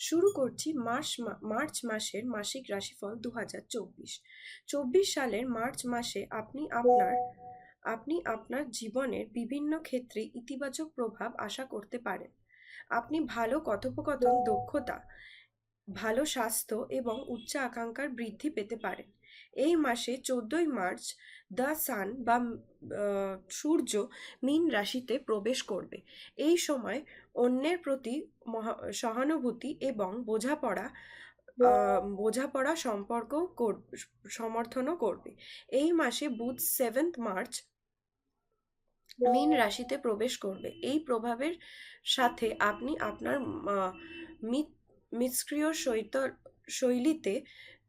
শুরু করছি March March মাসের মাসিক রাশিফল দু হাজার চব্বিশ। চব্বিশ সালের মার্চ মাসে আপনি আপনার আপনি আপনার জীবনের বিভিন্ন ক্ষেত্রে ইতিবাচক প্রভাব আশা করতে পারেন। আপনি ভালো কথোপকথন, দক্ষতা, ভালো স্বাস্থ্য এবং উচ্চ আকাঙ্ক্ষার বৃদ্ধি পেতে পারেন। এই মাসে চোদ্দই মার্চ দ্য সান বা সূর্য মীন রাশিতে প্রবেশ করবে। এই সময় অন্যের প্রতি সহানুভূতি এবং বোঝাপড়া বোঝাপড়া সম্পর্ক সমর্থনও করবে। এই মাসে বুধ সেভেন্থ মার্চ মীন রাশিতে প্রবেশ করবে। এই প্রভাবের সাথে আপনি আপনার আহ, শৈত শৈলীতে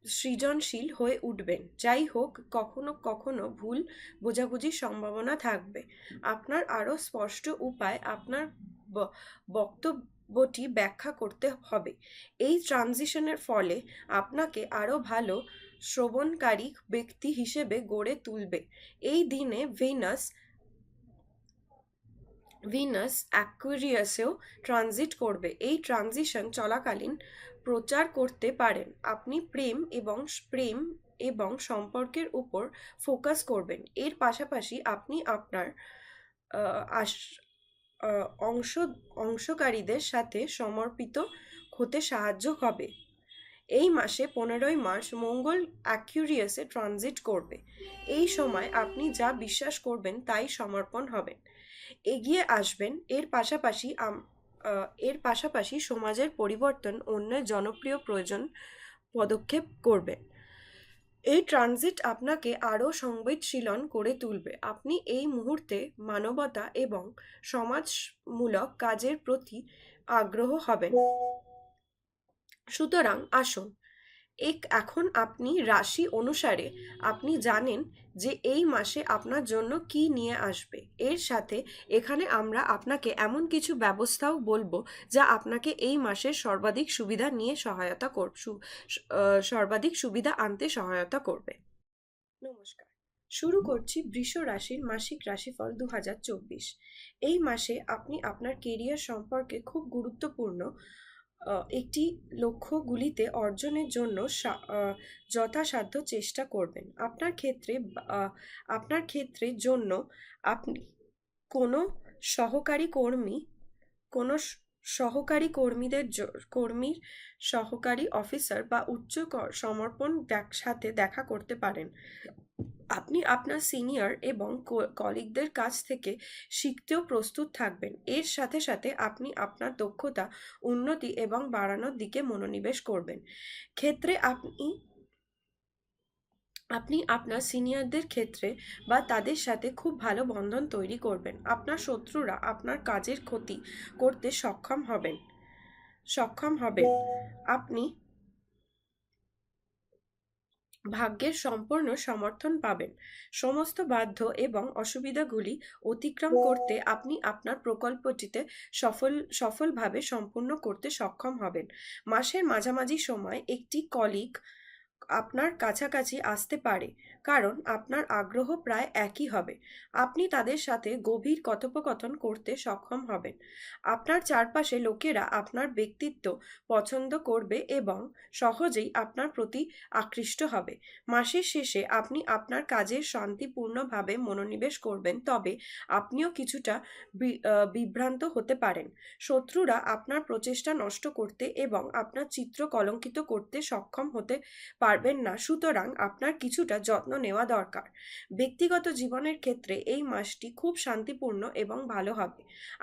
সৃজনশীল হয়ে উঠবেন। যাই হোক কখনো কখনো ভুল বোঝাবুঝির সম্ভাবনা থাকবে। আপনার আরও স্পষ্ট উপায় আপনার বক্তব্যটি ব্যাখ্যা করতে হবে। এই ট্রানজিশনের ফলে আপনাকে আরও ভালো শ্রবণকারী ব্যক্তি হিসেবে গড়ে তুলবে। এই দিনে ভেনাস, ভিনাস অ্যাকুয়ারিয়াসেও ট্রানজিট করবে। এই ট্রানজিশন চলাকালীন প্রচার করতে পারেন। আপনি প্রেম এবং প্রেম এবং সম্পর্কের উপর ফোকাস করবেন। এর পাশাপাশি আপনি আপনার অংশ, অংশকারীদের সাথে সমর্পিত হতে সাহায্য হবে। এই মাসে পনেরোই মার্চ মঙ্গল অ্যাকিউরিয়াসে ট্রানজিট করবে। এই সময় আপনি যা বিশ্বাস করবেন তাই সমর্পণ হবেন। এগিয়ে আসবেন, এর পাশাপাশি এর পাশাপাশি সমাজের পরিবর্তন অন্যের জনপ্রিয় প্রয়োজন পদক্ষেপ করবেন এই ট্রানজিট আপনাকে আরও সংবেদশীলন করে তুলবে। আপনি এই মুহূর্তে মানবতা এবং সমাজমূলক কাজের প্রতি আগ্রহ হবেন। সুতরাং আসুন এক এখন আপনি রাশি অনুসারে আপনি জানেন যে এই মাসে আপনার জন্য কি নিয়ে আসবে। এর সাথে এখানে আমরা আপনাকে এমন কিছু ব্যবস্থাও বলব যা আপনাকে এই মাসের সর্বাধিক সুবিধা নিয়ে সহায়তা কর সর্বাধিক সুবিধা আনতে সহায়তা করবে। নমস্কার। শুরু করছি বৃষ রাশির মাসিক রাশিফল দু হাজার চব্বিশ। এই মাসে আপনি আপনার কেরিয়ার সম্পর্কে খুব গুরুত্বপূর্ণ একটি লক্ষ্যগুলিতে অর্জনের জন্য যথাসাধ্য চেষ্টা করবেন। আপনার ক্ষেত্রে আপনার ক্ষেত্রে জন্য আপনি কোনো সহকারী কর্মী, কোনো সহকারী কর্মীদের কর্মীর সহকারী অফিসার বা উচ্চ সমর্পণ সাথে দেখা করতে পারেন। আপনি আপনার সিনিয়র এবং কলিগদের কাছ থেকে শিখতেও প্রস্তুত থাকবেন। এর সাথে সাথে আপনি আপনার দক্ষতা, উন্নতি এবং বাড়ানোর দিকে মনোনিবেশ করবেন। ক্ষেত্রে আপনি আপনি আপনার সিনিয়রদের ক্ষেত্রে বা তাদের সাথে খুব ভালো বন্ধন তৈরি করবেন। আপনার শত্রুরা আপনার কাজের ক্ষতি করতে সক্ষম হবেন। সক্ষম হবেন। আপনি ভাগ্যের সম্পূর্ণ সমর্থন পাবেন। সমস্ত বাধ্য এবং অসুবিধাগুলি অতিক্রম করতে আপনি আপনার প্রকল্পটিতে সফল সফলভাবে সম্পূর্ণ করতে সক্ষম হবেন। মাসের মাঝামাঝি সময় একটি কলিগ আপনার কাছাকাছি আসতে পারে, কারণ আপনার আগ্রহ প্রায় একই হবে। আপনি তাদের সাথে গভীর কথোপকথন করতে সক্ষম হবেন। আপনার চারপাশে লোকেরা আপনার ব্যক্তিত্ব পছন্দ করবে এবং সহজেই আপনার প্রতি আকৃষ্ট হবে। মাসের শেষে আপনি আপনার কাজে শান্তিপূর্ণভাবে মনোনিবেশ করবেন, তবে আপনিও কিছুটা বিভ্রান্ত হতে পারেন। শত্রুরা আপনার প্রচেষ্টা নষ্ট করতে এবং আপনার চিত্র কলঙ্কিত করতে সক্ষম হতে পারবেন না। সুতরাং আপনার কিছুটা যত্ন নেওয়া দরকার। ব্যক্তিগত জীবনের ক্ষেত্রে এই মাসটি খুব শান্তিপূর্ণ এবং ভালো হবে।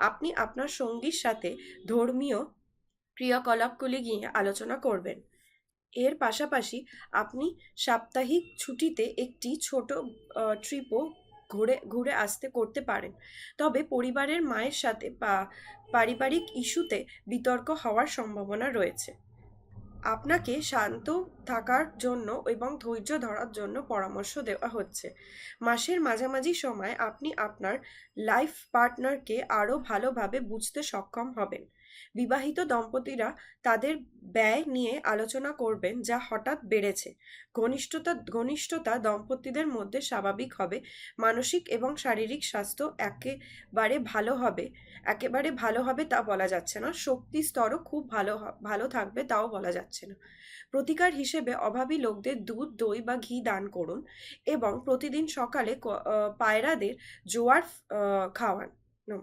আপনি আপনার সঙ্গীর সাথে ধর্মীয় ক্রিয়াকলাপগুলি গিয়ে আলোচনা করবেন। এর পাশাপাশি আপনি সাপ্তাহিক ছুটিতে একটি ছোট ট্রিপও ঘুরে ঘুরে আসতে করতে পারেন। তবে পরিবারের মায়ের সাথে বা পারিবারিক ইস্যুতে বিতর্ক হওয়ার সম্ভাবনা রয়েছে। আপনাকে শান্ত থাকার জন্য এবং ধৈর্য ধরার জন্য পরামর্শ দেওয়া হচ্ছে। মাসের মাঝামাঝি সময় আপনি আপনার লাইফ পার্টনারকে আরও ভালোভাবে বুঝতে সক্ষম হবেন। বিবাহিত দম্পতিরা তাদের ব্যয় নিয়ে আলোচনা করবেন যা হঠাৎ বেড়েছে। ঘনিষ্ঠতা ঘনিষ্ঠতা দম্পতিদের মধ্যে স্বাভাবিক হবে। মানসিক এবং শারীরিক স্বাস্থ্য একেবারে ভালো হবে। একেবারে ভালো হবে তা বলা যাচ্ছে না। শক্তি স্তরও খুব ভালো ভালো থাকবে তাও বলা যাচ্ছে না। প্রতিকার হিসেবে অভাবী লোকদের দুধ দই বা ঘি দান করুন এবং প্রতিদিন সকালে পায়রাদের জোয়ার খাওয়ান।